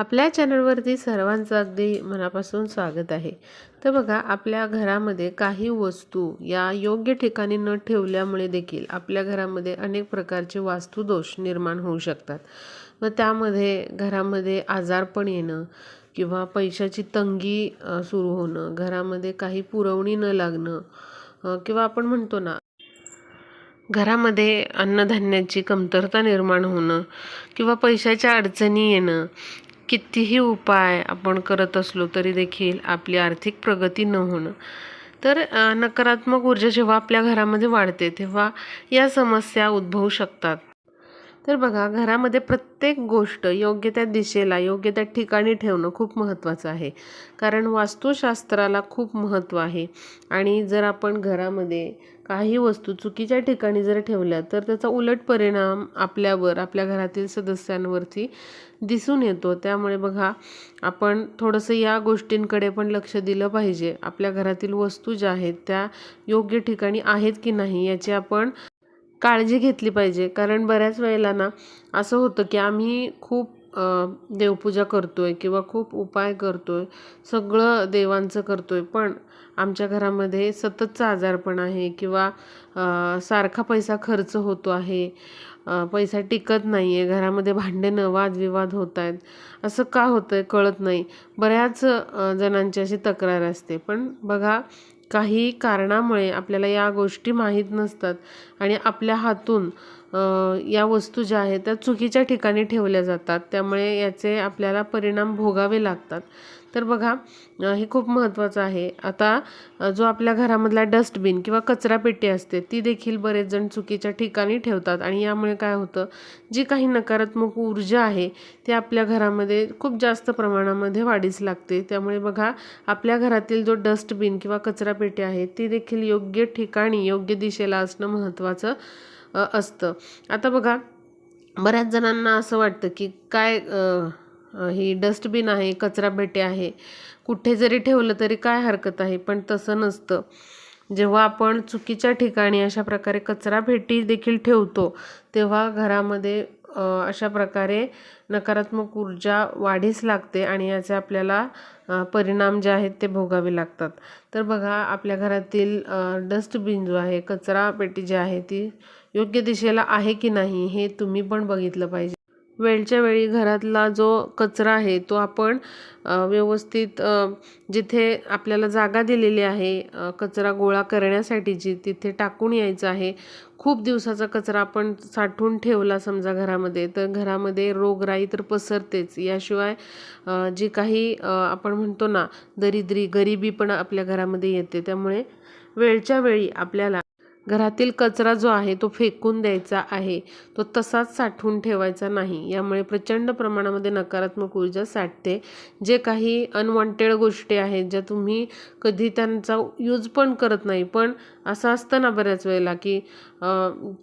आपल्या चॅनलवरती सर्वांचं अगदी मनापासून स्वागत आहे. तर बघा आपल्या घरामध्ये काही वस्तू या योग्य ठिकाणी न ठेवल्यामुळे देखील आपल्या घरामध्ये अनेक प्रकारचे वास्तुदोष निर्माण होऊ शकतात. व त्यामध्ये घरामध्ये आजारपण येणं किंवा पैशाची तंगी सुरू होणं घरामध्ये काही पुरवणी न लागणं किंवा आपण म्हणतो ना घरामध्ये अन्नधान्याची कमतरता निर्माण होणं किंवा पैशाच्या अडचणी येणं कितीही उपाय आपण करत असलो तरी देखील आपली आर्थिक प्रगती न होणं. तर नकारात्मक ऊर्जा जेव्हा आपल्या घरामध्ये वाढते तेव्हा या समस्या उद्भवू शकतात. तर बघा घरामध्ये प्रत्येक गोष्ट योग्य त्या दिशेला योग्य त्या ठिकाणी ठेवणं खूप महत्त्वाचं आहे. कारण वास्तुशास्त्राला खूप महत्त्व आहे. आणि जर आपण घरामध्ये काही वस्तू चुकीच्या ठिकाणी जर ठेवल्या तर त्याचा उलट परिणाम आपल्यावर आपल्या घरातील सदस्यांवरती दिसून येतो. त्यामुळे बघा आपण थोडंसं या गोष्टींकडे पण लक्ष दिलं पाहिजे. आपल्या घरातील वस्तू ज्या आहेत त्या योग्य ठिकाणी आहेत की नाही याची आपण काळजी घेतली पाहिजे. कारण बऱ्याच वेळेला ना असं होतं की आम्ही खूप देवपूजा करतो आहे किंवा खूप उपाय करतो आहे सगळं देवांचं करतो आहे पण आमच्या घरामध्ये सततचा आजारपण आहे किंवा सारखा पैसा खर्च होतो आहे. पैसा टिकत नाही आहे घरामध्ये भांडणं वादविवाद होत आहेत. असं का होतं आहे कळत नाही. बऱ्याच जणांची अशी तक्रार असते. पण बघा काही कारणामुळे आपल्याला या गोष्टी माहीत नसतात आणि आपल्या हातून या वस्तू ज्या आहेत त्या चुकीच्या ठिकाणी ठेवल्या जातात. त्यामुळे याचे आपल्याला परिणाम भोगावे लागतात. तर बघा हे खूप महत्त्वाचं आहे. आता जो आपल्या घरामधला डस्टबिन किंवा कचरापेटी असते ती देखील बरेच जण चुकीच्या ठिकाणी ठेवतात. आणि यामुळे काय होतं जी काही नकारात्मक ऊर्जा आहे ती आपल्या घरामध्ये खूप जास्त प्रमाणामध्ये वाढीस लागते. त्यामुळे बघा आपल्या घरातील जो डस्टबिन किंवा कचरापेटी आहे ती देखील योग्य ठिकाणी योग्य दिशेला असणं महत्त्वाचं असतं. आता बघा बऱ्याच जणांना असं वाटतं की काय ही डस्टबिन आहे कचरापेटी आहे. कुठे जरी ठेवलं तरी काय हरकत आहे पण तसं नसतं. जेव्हा आपण चुकीच्या ठिकाणी अशा प्रकारे कचरापेटी देखील ठेवतो तेव्हा घरामध्ये अशा प्रकारे नकारात्मक ऊर्जा वाढीस लागते आणि याचे आपल्याला परिणाम जे आहेत ते भोगावे लागतात. तर बघा आपल्या घरातील डस्टबिन जो आहे कचरा पेटी जी आहे ती योग्य दिशेला आहे की नाही हे तुम्ही पण बघितलं पाहिजे. वेळच्या वेळी घरातला जो कचरा आहे तो आपण व्यवस्थित जिथे आपल्याला जागा दिलेली आहे कचरा गोळा करण्यासाठीची तिथे टाकून यायचं आहे खूप दिवसाचा कचरा आपण साठवून ठेवला समजा घरामध्ये. तर घरामध्ये रोगराई तर पसरतेच. याशिवाय जी काही आपण म्हणतो ना दरिद्री गरिबी पण आपल्या घरामध्ये येते. त्यामुळे वेळच्या वेळी आपल्याला घरातील कचरा जो आहे तो फेकून द्यायचा आहे. तो तसाच साठवून ठेवायचा नाही. यामुळे प्रचंड प्रमाणामध्ये नकारात्मक ऊर्जा साठते. जे काही अनवॉन्टेड गोष्टी आहेत ज्या तुम्ही कधी त्यांचा यूज पण करत नाही. पण असं असतं ना बऱ्याच वेळेला की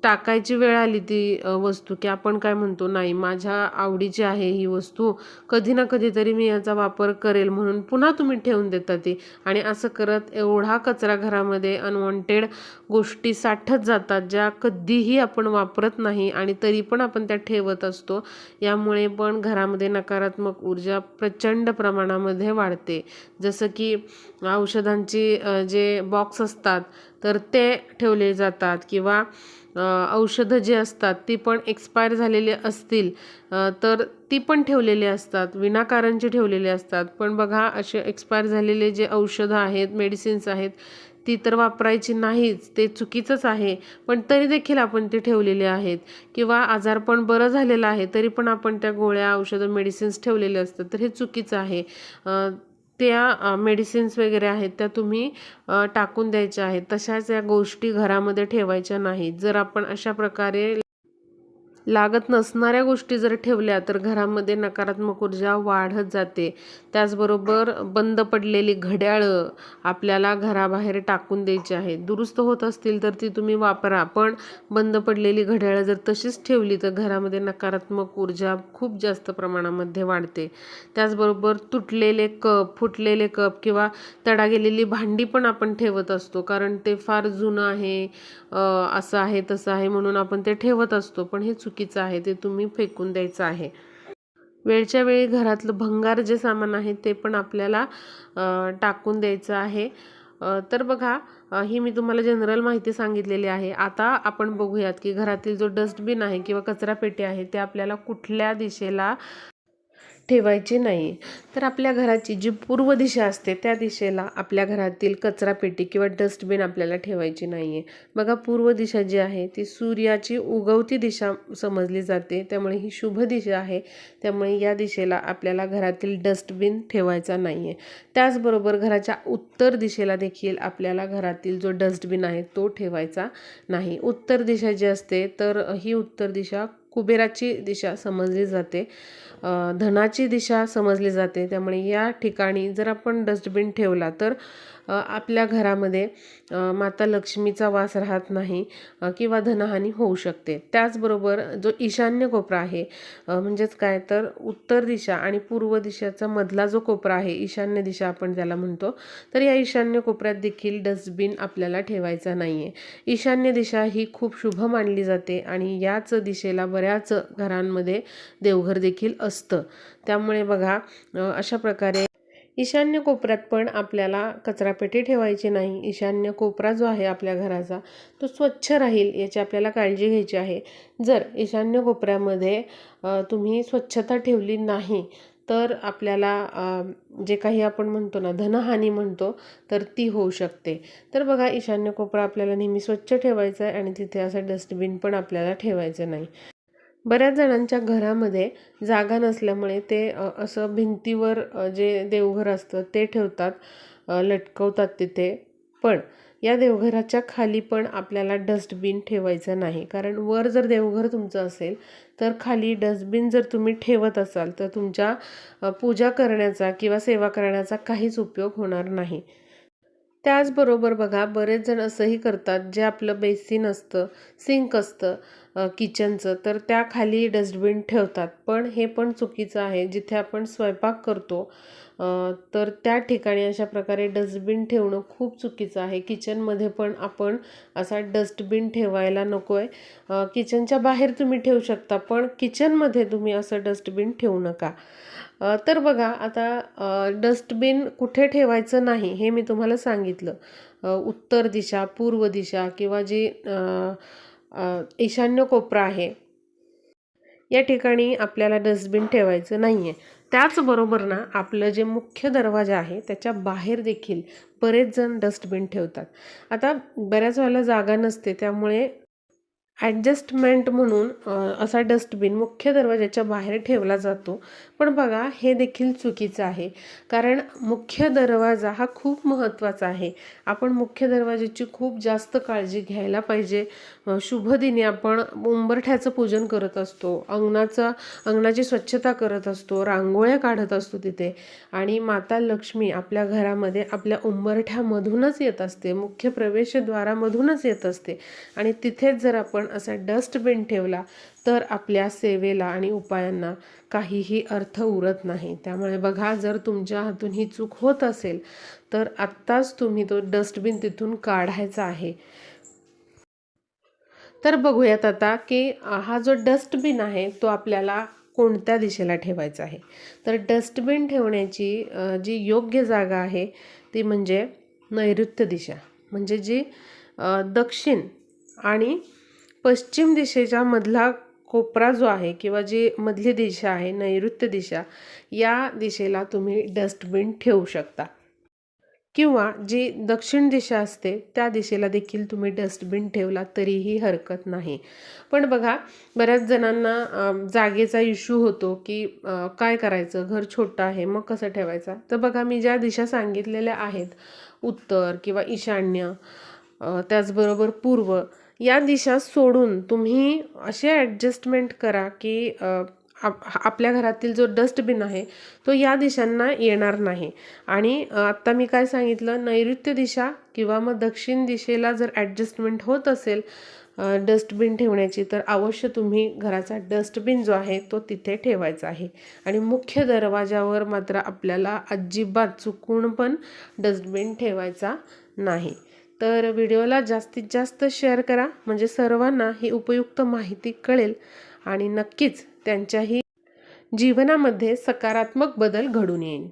टाकायची वेळ आली ती वस्तू की आपण काय म्हणतो नाही माझ्या आवडीची आहे ही वस्तू कधी ना कधीतरी मी याचा वापर करेल म्हणून पुन्हा तुम्ही ठेवून देता ती. आणि असं करत एवढा कचरा घरामध्ये अनवॉन्टेड गोष्टी साठत जातात ज्या कधीही आपण वापरत नाही आणि तरी पण आपण त्या ठेवत असतो. यामुळे पण घरामध्ये नकारात्मक ऊर्जा प्रचंड प्रमाणामध्ये वाढते. जसं की औषधांची जे बॉक्स असतात तर ते ठेवले जातात किंवा औषधं जी असतात ती पण एक्सपायर झालेली असतील तर ती पण ठेवलेली असतात विनाकारणची ठेवलेले असतात. पण बघा असे एक्सपायर झालेले जे औषधं आहेत मेडिसिन्स आहेत ती तर वापरायची नाहीच ते चुकीचंच आहे. पण तरी देखील आपण ते ठेवलेले आहेत. किंवा आजारपण बरं झालेलं आहे तरी पण आपण त्या गोळ्या औषधं मेडिसिन्स ठेवलेले असतात तर हे चुकीचं आहे. त्या मेडिसिन्स वगैरे आहेत त्या तुम्ही टाकून द्यायच्या आहेत. तशाच या गोष्टी घरामध्ये ठेवायच्या नाहीत. जर आपण अशा प्रकारे लागत नसणाऱ्या गोष्टी जर ठेवल्या तर घरामध्ये नकारात्मक ऊर्जा वाढत जाते. त्याचबरोबर बंद पडलेली घड्याळं आपल्याला घराबाहेर टाकून द्यायची आहेत दुरुस्त होत असतील तर ती तुम्ही वापरा पण बंद पडलेली घड्याळं जर तशीच ठेवली तर घरामध्ये नकारात्मक ऊर्जा खूप जास्त प्रमाणामध्ये वाढते. त्याचबरोबर तुटलेले कप फुटलेले कप किंवा तडा गेलेली भांडी पण आपण ठेवत असतो कारण ते फार जुनं आहे असं आहे तसं आहे म्हणून आपण ते ठेवत असतो. पण हे चुकीचं आहे ते तुम्ही फेकून द्यायचं आहे. वेळच्या वेळी घरातलं भंगार जे सामान आहे ते पण आपल्याला टाकून द्यायचं आहे. तर बघा ही मी तुम्हाला जनरल माहिती सांगितलेली आहे. आता आपण बघूयात की घरातील जो डस्टबिन आहे किंवा कचरापेटी आहे ते आपल्याला कुठल्या दिशेला ठेवायची नाही. तर आपल्या घराची जी पूर्व दिशा असते त्या दिशेला आपल्या घरातील कचरा पेटी किंवा डस्टबिन आपल्याला ठेवायची नाही आहे बघा पूर्व दिशा जी आहे ती सूर्याची उगवती दिशा समजली जाते. त्यामुळे ही शुभ दिशा आहे. त्यामुळे या दिशेला आपल्याला घरातील डस्टबिन ठेवायचा नाही आहे त्याचबरोबर घराच्या उत्तर दिशेला देखील आपल्याला घरातील जो डस्टबिन आहे तो ठेवायचा नाही. उत्तर दिशा जी असते तर ही उत्तर दिशा कुबेराची दिशा समजली जाते. धनाची दिशा समजली जाते. त्यामुळे या ठिकाणी जर आपण डस्टबिन ठेवला तर आपल्या घरामध्ये माता लक्ष्मीचा वास राहत नाही किंवा धनहानी होऊ शकते. त्याचबरोबर जो ईशान्य कोपरा आहे म्हणजेच काय तर उत्तर दिशा आणि पूर्व दिशाचा मधला जो कोपरा आहे ईशान्य दिशा आपण ज्याला म्हणतो तर या ईशान्य कोपऱ्यात देखील डस्टबिन आपल्याला ठेवायचा नाही आहे ईशान्य दिशा ही खूप शुभ मानली जाते आणि याच दिशेला बऱ्याच घरांमध्ये देवघर देखील असतं. त्यामुळे बघा अशा प्रकारे ईशान्य कोपऱ्यात पण आपल्याला कचरापेटी ठेवायची नाही. ईशान्य कोपरा जो आहे आपल्या घराचा तो स्वच्छ राहील याची आपल्याला काळजी घ्यायची आहे. जर ईशान्य कोपऱ्यामध्ये तुम्ही स्वच्छता ठेवली नाही तर आपल्याला जे काही आपण म्हणतो ना धनहानी म्हणतो तर ती होऊ शकते. तर बघा ईशान्य कोपरा आपल्याला नेहमी स्वच्छ ठेवायचा आहे आणि तिथे असं डस्टबिन पण आपल्याला ठेवायचं नाही. बऱ्याच जणांच्या घरामध्ये जागा नसल्यामुळे ते असं भिंतीवर जे देवघर असतं ते ठेवतात लटकवतात तिथे. पण या देवघराच्या खाली पण आपल्याला डस्टबिन ठेवायचं नाही. कारण वर जर देवघर तुमचं असेल तर खाली डस्टबिन जर तुम्ही ठेवत असाल तर तुमच्या पूजा करण्याचा किंवा सेवा करण्याचा काहीच उपयोग होणार नाही. त्याचबरोबर बघा बरेच जण असंही करतात जे आपलं बेसिन असतं सिंक असतं किचनचं तर त्या खाली डस्टबिन ठेवतात. पण हे पण चुकीचं आहे. जिथे आपण स्वयंपाक करतो तर त्या ठिकाणी अशा प्रकारे डस्टबिन ठेवणं खूप चुकीचं आहे. किचनमध्ये पण आपण असा डस्टबिन ठेवायला नको आहे किचनच्या बाहेर तुम्ही ठेवू शकता पण किचनमध्ये तुम्ही असं डस्टबिन ठेवू नका. तर बघा आता डस्टबिन कुठे ठेवायचं नाही हे मी तुम्हाला सांगितलं. उत्तर दिशा पूर्व दिशा किंवा जी ईशान्य कोपरा आहे या ठिकाणी आपल्याला डस्टबिन ठेवायचं नाही आहे त्याचबरोबर ना आपलं जे मुख्य दरवाजा आहे त्याच्या बाहेर देखील बरेच जण डस्टबिन ठेवतात. आता बऱ्याच वेळेला जागा नसते त्यामुळे ॲडजस्टमेंट म्हणून असा डस्टबिन मुख्य दरवाजाच्या बाहेर ठेवला जातो. पण बघा हे देखील चुकीचं आहे. कारण मुख्य दरवाजा हा खूप महत्त्वाचा आहे. आपण मुख्य दरवाजाची खूप जास्त काळजी घ्यायला पाहिजे. शुभदिनी शुभ दिनी आपण उंबरठ्याचं पूजन करत असतो अंगणाचा अंगणाची स्वच्छता करत असतो रांगोळ्या काढत असतो तिथे. आणि माता लक्ष्मी आपल्या घरामध्ये आपल्या उंबरठ्यामधूनच येत असते मुख्य प्रवेशद्वारामधूनच येत असते. आणि तिथेच जर आपण असा डस्टबिन ठेवला तर आपल्या सेवेला आणि उपायांना काहीही अर्थ उरत नाही. त्यामुळे बघा जर तुमच्या हातून ही चूक होत असेल तर आत्ताच तुम्ही तो डस्टबिन तिथून काढायचा आहे. तर बघूयात आता की हा जो डस्टबिन आहे तो आपल्याला कोणत्या दिशेला ठेवायचा आहे? तर डस्टबिन ठेवण्याची जी योग्य जागा आहे ती म्हणजे नैऋत्य दिशा. म्हणजे जी दक्षिण आणि पश्चिम दिशेच्या मधला कोपरा जो आहे किंवा जी मधली दिशा आहे नैऋत्य दिशा या दिशेला तुम्ही डस्टबिन ठेवू शकता. किंवा जी दक्षिण दिशा असते त्या दिशेला देखील तुम्ही डस्टबिन ठेवला तरीही हरकत नाही. पण बघा बऱ्याच जणांना जागेचा इश्यू होतो की काय करायचं? घर छोटं आहे मग कसं ठेवायचं? तर बघा मी ज्या दिशा सांगितलेल्या आहेत उत्तर किंवा ईशान्य त्याचबरोबर पूर्व या दिशा सोडून तुम्ही असे ॲडजस्टमेंट करा की आप आपल्या घरातील जो डस्टबिन आहे तो या दिशांना येणार नाही. आणि आत्ता मी काय सांगितलं नैऋत्य दिशा किंवा मग दक्षिण दिशेला जर ॲडजस्टमेंट होत असेल डस्टबिन ठेवण्याची तर अवश्य तुम्ही घराचा डस्टबिन जो आहे तो तिथे ठेवायचा आहे. आणि मुख्य दरवाजावर मात्र आपल्याला अजिबात चुकून पण डस्टबिन ठेवायचा नाही. तर व्हिडिओला जास्तीत जास्त शेअर करा. म्हणजे सर्वांना ही उपयुक्त माहिती कळेल. आणि नक्कीच त्यांच्याही जीवनामध्ये सकारात्मक बदल घडून येईल.